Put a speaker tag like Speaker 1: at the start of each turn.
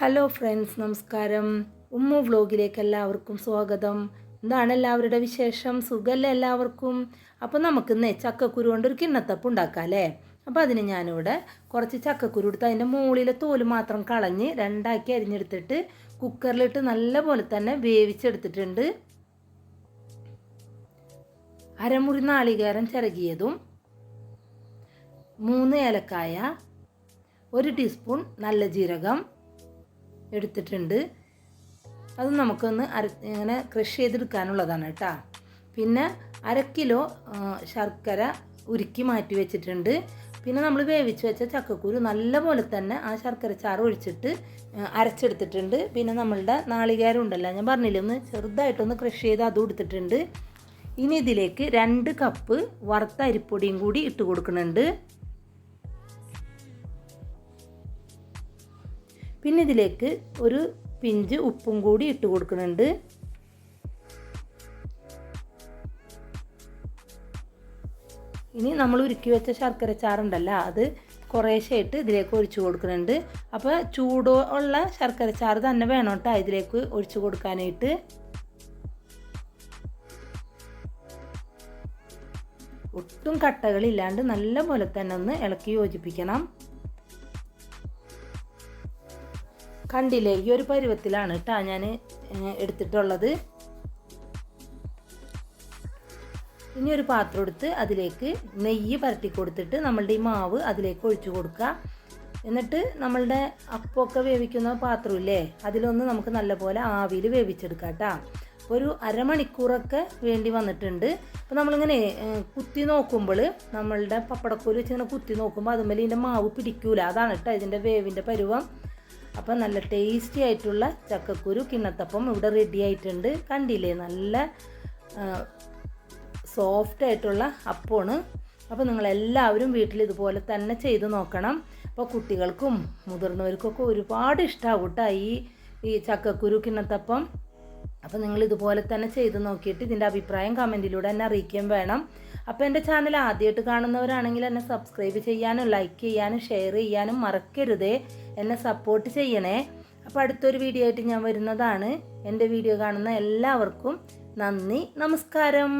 Speaker 1: Hello friends നമസ്കാരം. ഉമ്മു വ്ലോഗിലേക്ക് എല്ലാവർക്കും സ്വാഗതം. എന്താണ് എല്ലാവരുടെ വിശേഷം? സുഖമല്ലേ എല്ലാവർക്കും? അപ്പോൾ നമുക്കിന്ന് ചക്കക്കുരു കൊണ്ട് ഒരു കിണ്ണത്തപ്പ് ഉണ്ടാക്കാം അല്ലേ അപ്പോൾ അതിന് ഞാനിവിടെ കുറച്ച് ചക്കക്കുരു എടുത്ത് അതിന്റെ മുകളിലെ തോൽ മാത്രം കളഞ്ഞ് രണ്ടാക്കി അരിഞ്ഞെടുത്തിട്ട് കുക്കറിലിട്ട് നല്ല പോലെ തന്നെ വേവിച്ചെടുത്തിട്ടുണ്ട്. അരമുറി നാളികേരം ചിരകിയതും മൂന്ന് ഏലക്കായ ഒരു ടീസ്പൂൺ നല്ല ജീരകം എടുത്തിട്ടുണ്ട്. അത് നമുക്കൊന്ന് അര ഇങ്ങനെ ക്രഷ് ചെയ്തെടുക്കാനുള്ളതാണ് കേട്ടോ. പിന്നെ അര കിലോ ശർക്കര ഉരുക്കി മാറ്റി വെച്ചിട്ടുണ്ട്. പിന്നെ നമ്മൾ വേവിച്ച് വെച്ച ചക്കക്കുരു നല്ലപോലെ തന്നെ ആ ശർക്കര ചാറ് ഒഴിച്ചിട്ട് അരച്ചെടുത്തിട്ടുണ്ട്. പിന്നെ നമ്മളുടെ നാളികേരം ഉണ്ടല്ലോ ഞാൻ പറഞ്ഞില്ലേ ഒന്ന് ചെറുതായിട്ടൊന്ന് ക്രഷ് ചെയ്ത് അതും എടുത്തിട്ടുണ്ട്. ഇനി ഇതിലേക്ക് രണ്ട് കപ്പ് വറുത്ത അരിപ്പൊടിയും കൂടി ഇട്ട് കൊടുക്കുന്നുണ്ട്. പിന്നെ ഇതിലേക്ക് ഒരു പിഞ്ച് ഉപ്പും കൂടി ഇട്ട് കൊടുക്കുന്നുണ്ട്. ഇനി നമ്മൾ ഉരുക്കി വെച്ച ശർക്കര ചാറുണ്ടല്ലോ അത് കുറേശ്ശായിട്ട് ഇതിലേക്ക് ഒഴിച്ചു കൊടുക്കുന്നുണ്ട്. അപ്പോൾ ചൂടോ ഉള്ള ശർക്കര ചാറ് തന്നെ വേണം കേട്ടോ ഇതിലേക്ക് ഒഴിച്ചു കൊടുക്കാനായിട്ട്. ഒട്ടും കട്ടകളില്ലാണ്ട് നല്ല പോലെ തന്നെ ഒന്ന് ഇളക്കി യോജിപ്പിക്കണം. കണ്ടില്ലേ? ഈ ഒരു പരുവത്തിലാണ് കേട്ടോ ഞാൻ എടുത്തിട്ടുള്ളത്. ഇനി ഒരു പാത്രം എടുത്ത് അതിലേക്ക് നെയ്യ് പരത്തി കൊടുത്തിട്ട് നമ്മളുടെ ഈ മാവ് അതിലേക്ക് ഒഴിച്ചു കൊടുക്കുക എന്നിട്ട് നമ്മളുടെ അപ്പമൊക്കെ വേവിക്കുന്ന പാത്രമില്ലേ അതിലൊന്ന് നമുക്ക് നല്ലപോലെ ആവിയിൽ വേവിച്ചെടുക്കാം കേട്ടോ ഒരു അരമണിക്കൂറൊക്കെ വേണ്ടി വന്നിട്ടുണ്ട്. അപ്പോൾ നമ്മളിങ്ങനെ കുത്തി നോക്കുമ്പോൾ നമ്മളുടെ പപ്പടക്കോൽ വെച്ച് ഇങ്ങനെ കുത്തി നോക്കുമ്പോൾ അതുമല്ലേ ഇതിന്റെ മാവ് പിടിക്കൂല. അതാണ് കേട്ടോ ഇതിന്റെ വേവിന്റെ പരുവം. അപ്പം നല്ല ടേസ്റ്റി ആയിട്ടുള്ള ചക്കക്കുരു കിണ്ണത്തപ്പം ഇവിടെ റെഡി ആയിട്ടുണ്ട്. കണ്ടില്ലേ? നല്ല സോഫ്റ്റ് ആയിട്ടുള്ള അപ്പമാണ്. അപ്പോൾ നിങ്ങളെല്ലാവരും വീട്ടിൽ ഇതുപോലെ തന്നെ ചെയ്ത് നോക്കണം. അപ്പോൾ കുട്ടികൾക്കും മുതിർന്നവർക്കൊക്കെ ഒരുപാട് ഇഷ്ടമാവും കേട്ടോ ഈ ഈ ചക്കക്കുരു കിണ്ണത്തപ്പം. അപ്പോൾ നിങ്ങൾ ഇതുപോലെ തന്നെ ചെയ്ത് നോക്കിയിട്ട് ഇതിന്റെ അഭിപ്രായം കമന്റിലൂടെ എന്നെ അറിയിക്കുകയും വേണം. അപ്പോൾ എന്റെ ചാനൽ ആദ്യമായിട്ട് കാണുന്നവരാണെങ്കിൽ എന്നെ സബ്സ്ക്രൈബ് ചെയ്യാനും ലൈക്ക് ചെയ്യാനും ഷെയർ ചെയ്യാനും മറക്കരുതേ. എന്നെ സപ്പോർട്ട് ചെയ്യണേ. അപ്പോൾ അടുത്തൊരു വീഡിയോ ആയിട്ട് ഞാൻ വരുന്നതാണ്. എന്റെ വീഡിയോ കാണുന്ന എല്ലാവർക്കും നന്ദി നമസ്കാരം.